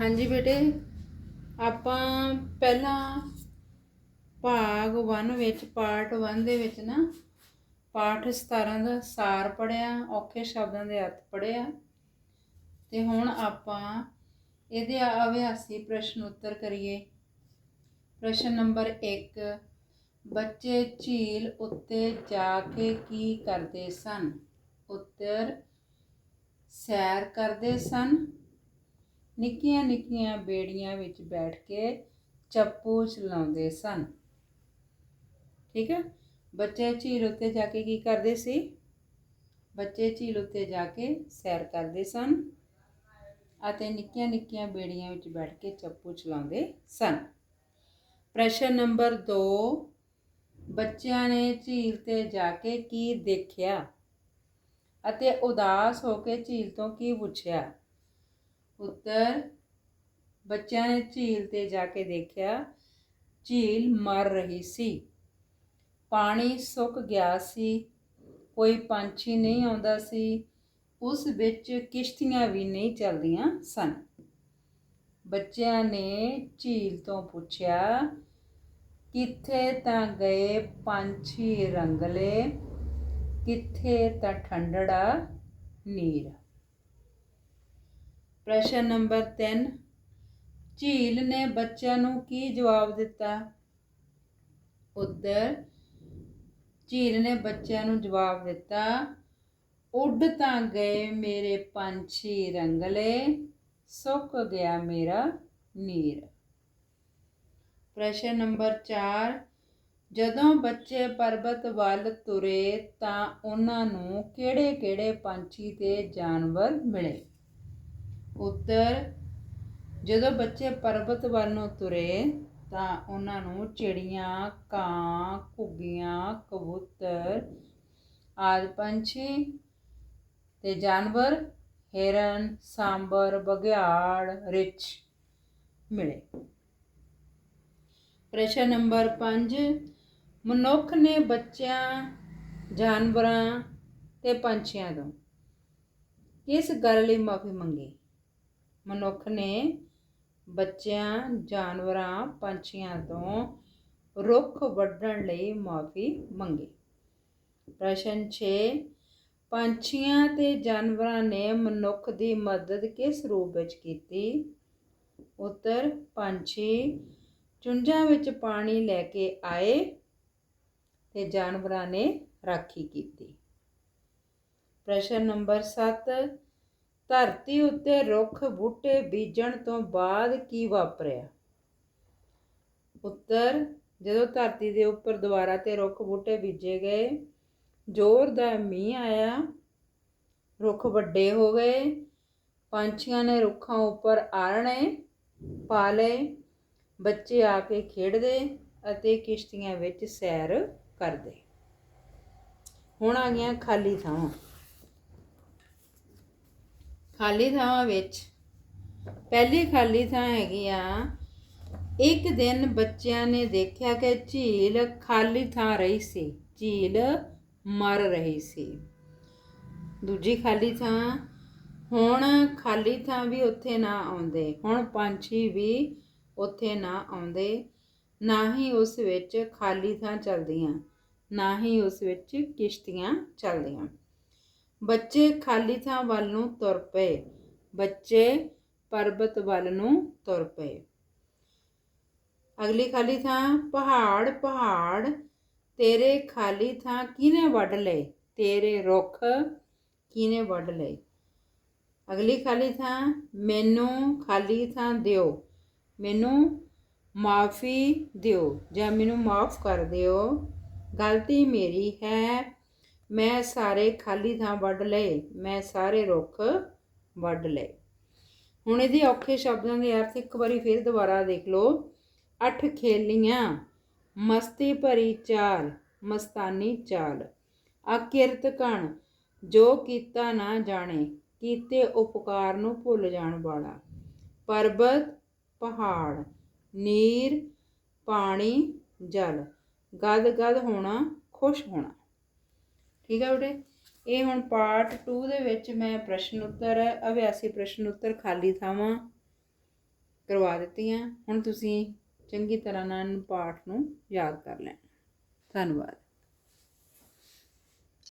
ਹਾਂਜੀ ਬੇਟੇ, ਆਪਾਂ ਪਹਿਲਾਂ ਭਾਗ 1 ਵਿੱਚ ਪਾਰਟ 1 ਦੇ ਵਿੱਚ ਨਾ ਪਾਠ 17 ਦਾ ਸਾਰ ਪੜਿਆ ਔਖੇ ਸ਼ਬਦਾਂ ਦੇ ਅਰਥ ਪੜਿਆ ਤੇ ਹੁਣ ਆਪਾਂ ਇਹਦੇ ਅਭਿਆਸੀ ਪ੍ਰਸ਼ਨ ਉੱਤਰ ਕਰੀਏ। ਪ੍ਰਸ਼ਨ ਨੰਬਰ 1 ਬੱਚੇ ਝੀਲ ਉੱਤੇ ਜਾ ਕੇ ਕੀ ਕਰਦੇ ਸਨ? ਉੱਤਰ, ਸੈਰ ਕਰਦੇ ਸਨ। ਨਿੱਕੀਆਂ ਨਿੱਕੀਆਂ ਬੇੜੀਆਂ ਵਿੱਚ ਬੈਠ ਕੇ ਚੱਪੂ ਚਲਾਉਂਦੇ ਸਨ। ਠੀਕ ਹੈ ਬੱਚੇ ਝੀਲ ਉੱਤੇ ਜਾ ਕੇ ਕੀ ਕਰਦੇ ਸੀ? ਬੱਚੇ ਝੀਲ ਉੱਤੇ ਜਾ ਕੇ ਸੈਰ ਕਰਦੇ ਸਨ ਅਤੇ ਨਿੱਕੀਆਂ ਨਿੱਕੀਆਂ ਬੇੜੀਆਂ ਵਿੱਚ ਬੈਠ ਕੇ ਚੱਪੂ ਚਲਾਉਂਦੇ ਸਨ। ਪ੍ਰਸ਼ਨ ਨੰਬਰ 2 ਬੱਚਿਆਂ ਨੇ ਝੀਲ ਤੇ ਜਾ ਕੇ ਕੀ ਦੇਖਿਆ ਅਤੇ ਉਦਾਸ ਹੋ ਕੇ ਝੀਲ ਤੋਂ ਕੀ ਪੁੱਛਿਆ? ਉੱਤਰ ਬੱਚਿਆਂ ਨੇ ਝੀਲ ਤੇ ਜਾ ਕੇ ਦੇਖਿਆ, ਝੀਲ ਮਰ ਰਹੀ ਸੀ। ਪਾਣੀ ਸੁੱਕ ਗਿਆ ਸੀ, ਕੋਈ ਪੰਛੀ ਨਹੀਂ ਆਉਂਦਾ ਸੀ, ਉਸ ਵਿੱਚ ਕਿਸ਼ਤੀਆਂ ਵੀ ਨਹੀਂ ਚੱਲਦੀਆਂ ਸਨ। ਬੱਚਿਆਂ ਨੇ ਝੀਲ ਤੋਂ ਪੁੱਛਿਆ, ਕਿੱਥੇ ਤਾਂ ਗਏ ਪੰਛੀ ਰੰਗਲੇ, ਕਿੱਥੇ ਤਾਂ ਠੰਡੜਾ ਨੀਰ? ਪ੍ਰਸ਼ਨ ਨੰਬਰ 3 ਝੀਲ ਨੇ ਬੱਚਿਆਂ ਨੂੰ ਕੀ ਜਵਾਬ ਦਿੱਤਾ? ਉੱਤਰ, ਝੀਲ ਨੇ ਬੱਚਿਆਂ ਨੂੰ ਜਵਾਬ ਦਿੱਤਾ, ਉੱਡ ਤਾਂ ਗਏ ਮੇਰੇ ਪੰਛੀ ਰੰਗਲੇ, ਸੁੱਕ ਗਿਆ ਮੇਰਾ ਨੀਰ। ਪ੍ਰਸ਼ਨ ਨੰਬਰ 4 ਜਦੋਂ ਬੱਚੇ ਪਰਬਤ ਵੱਲ ਤੁਰੇ ਤਾਂ ਉਹਨਾਂ ਨੂੰ ਕਿਹੜੇ-ਕਿਹੜੇ ਪੰਛੀ ਤੇ ਜਾਨਵਰ ਮਿਲੇ? ਉੱਤਰ, ਜਦੋਂ ਬੱਚੇ ਪਰਬਤ ਵੱਲ ਨੂੰ ਤੁਰੇ ਤਾਂ ਉਹਨਾਂ ਨੂੰ ਚਿੜੀਆਂ, ਕਾਂ, ਘੁੱਗੀਆਂ, ਕਬੂਤਰ ਆਦਿ ਪੰਛੀ ਤੇ ਜਾਨਵਰ, ਹਿਰਨ, ਸਾਂਬਰ, ਬਘਿਆੜ, ਰਿੱਛ ਮਿਲੇ। ਪ੍ਰਸ਼ਨ ਨੰਬਰ 5 ਮਨੁੱਖ ਨੇ ਬੱਚਿਆਂ, ਜਾਨਵਰਾਂ ਤੇ ਪੰਛੀਆਂ ਤੋਂ ਕਿਸ ਗੱਲ ਲਈ ਮਾਫੀ ਮੰਗੀ? ਮਨੁੱਖ ਨੇ ਬੱਚਿਆਂ, ਜਾਨਵਰਾਂ, ਪੰਛੀਆਂ ਤੋਂ ਰੁੱਖ ਵੱਢਣ ਲਈ ਮਾਫੀ ਮੰਗੀ। ਪ੍ਰਸ਼ਨ 6 ਪੰਛੀਆਂ ਤੇ ਜਾਨਵਰਾਂ ਨੇ ਮਨੁੱਖ ਦੀ ਮਦਦ ਕਿਸ ਰੂਪ ਵਿੱਚ ਕੀਤੀ? ਉੱਤਰ, ਪੰਛੀ ਚੁੰਝਾਂ ਵਿੱਚ ਪਾਣੀ ਲੈ ਕੇ ਆਏ ਤੇ ਜਾਨਵਰਾਂ ਨੇ ਰਾਖੀ ਕੀਤੀ। ਪ੍ਰਸ਼ਨ ਨੰਬਰ 7 ਧਰਤੀ ਉੱਤੇ ਰੁੱਖ ਬੂਟੇ ਬੀਜਣ ਤੋਂ ਬਾਅਦ ਕੀ ਵਾਪਰਿਆ? ਉੱਤਰ, ਜਦੋਂ ਧਰਤੀ ਦੇ ਉੱਪਰ ਦੁਬਾਰਾ ਤੇ ਰੁੱਖ ਬੂਟੇ ਬੀਜੇ ਗਏ, ਜ਼ੋਰ ਦਾ ਮੀਂਹ ਆਇਆ, ਰੁੱਖ ਵੱਡੇ ਹੋ ਗਏ, ਪੰਛੀਆਂ ਨੇ ਰੁੱਖਾਂ ਉੱਪਰ ਆਲਣੇ ਪਾ ਲਏ, ਬੱਚੇ ਆ ਕੇ ਖੇਡਦੇ ਅਤੇ ਕਿਸ਼ਤੀਆਂ ਵਿੱਚ ਸੈਰ ਕਰਦੇ। ਹੁਣ ਆ ਗਈਆਂ ਖਾਲੀ ਥਾਵਾਂ। ਖਾਲੀ ਥਾਵਾਂ ਵਿੱਚ। ਪਹਿਲੀ ਖਾਲੀ ਥਾਂ ਹੈਗੀ ਆ ਇੱਕ ਦਿਨ ਬੱਚਿਆਂ ਨੇ ਦੇਖਿਆ ਕਿ ਝੀਲ ਖਾਲੀ ਥਾਂ ਰਹੀ ਸੀ। ਝੀਲ ਮਰ ਰਹੀ ਸੀ। ਦੂਜੀ ਖਾਲੀ ਥਾਂ। ਹੁਣ ਖਾਲੀ ਥਾਂ ਵੀ ਉੱਥੇ ਨਾ ਆਉਂਦੇ। ਹੁਣ ਪੰਛੀ ਵੀ ਉੱਥੇ ਨਾ ਆਉਂਦੇ। ਨਾ ਹੀ ਉਸ ਵਿੱਚ ਖਾਲੀ ਥਾਂ ਚੱਲਦੀਆਂ। ਨਾ ਹੀ ਉਸ ਵਿੱਚ ਕਿਸ਼ਤੀਆਂ ਚੱਲਦੀਆਂ। ਬੱਚੇ ਖਾਲੀ ਥਾਂ ਵੱਲ ਨੂੰ ਤੁਰ ਪਏ। ਬੱਚੇ ਪਰਬਤ ਵੱਲ ਨੂੰ ਤੁਰ ਪਏ। ਅਗਲੀ ਖਾਲੀ ਥਾਂ, ਪਹਾੜ ਪਹਾੜ, ਤੇਰੇ ਖਾਲੀ ਥਾਂ ਕਿਹਨੇ ਵੱਢ ਲਏ? ਤੇਰੇ ਰੁੱਖ ਕਿਹਨੇ ਵੱਢ ਲਏ? ਅਗਲੀ ਖਾਲੀ ਥਾਂ, ਮੈਨੂੰ ਖਾਲੀ ਥਾਂ ਦਿਓ। ਮੈਨੂੰ ਮਾਫੀ ਦਿਓ ਜਾਂ ਮੈਨੂੰ ਮਾਫ ਕਰ ਦਿਓ। ਗਲਤੀ ਮੇਰੀ ਹੈ ਮੈਂ ਸਾਰੇ ਖਾਲੀ ਥਾਂ ਵੱਢ ਲਏ, ਮੈਂ ਸਾਰੇ ਰੁੱਖ ਵੱਢ ਲਏ। ਹੁਣ ਇਹਦੇ ਔਖੇ ਸ਼ਬਦਾਂ ਦੇ ਅਰਥ ਇੱਕ ਵਾਰੀ ਫਿਰ ਦੁਬਾਰਾ ਦੇਖ ਲਓ। ਅੱਠ ਖੇਲੀਆਂ, ਮਸਤੀ ਭਰੀ ਚਾਲ, ਮਸਤਾਨੀ ਚਾਲ। ਅਕਿਰਤ ਕਣ, ਜੋ ਕੀਤਾ ਨਾ ਜਾਣੇ, ਕੀਤੇ ਉਪਕਾਰ ਨੂੰ ਭੁੱਲ ਜਾਣ ਵਾਲਾ। ਪਰਬਤ, ਪਹਾੜ, ਨੀਰ, ਪਾਣੀ, ਜਲ ਗਦ ਗਦ ਹੋਣਾ, ਖੁਸ਼ ਹੋਣਾ। ਠੀਕ ਹੈ ਬੇਟੇ? ਇਹ ਹੁਣ ਪਾਰਟ 2 ਦੇ ਵਿੱਚ ਮੈਂ ਪ੍ਰਸ਼ਨ ਉੱਤਰ, ਅਭਿਆਸੀ ਪ੍ਰਸ਼ਨ ਉੱਤਰ ਖਾਲੀ ਥਾਵਾਂ ਕਰਵਾ ਦਿੱਤੀਆਂ। ਹੁਣ ਤੁਸੀਂ ਚੰਗੀ ਤਰ੍ਹਾਂ ਨਾਲ ਪਾਠ ਨੂੰ ਯਾਦ ਕਰ ਲੈਣਾ। ਧੰਨਵਾਦ।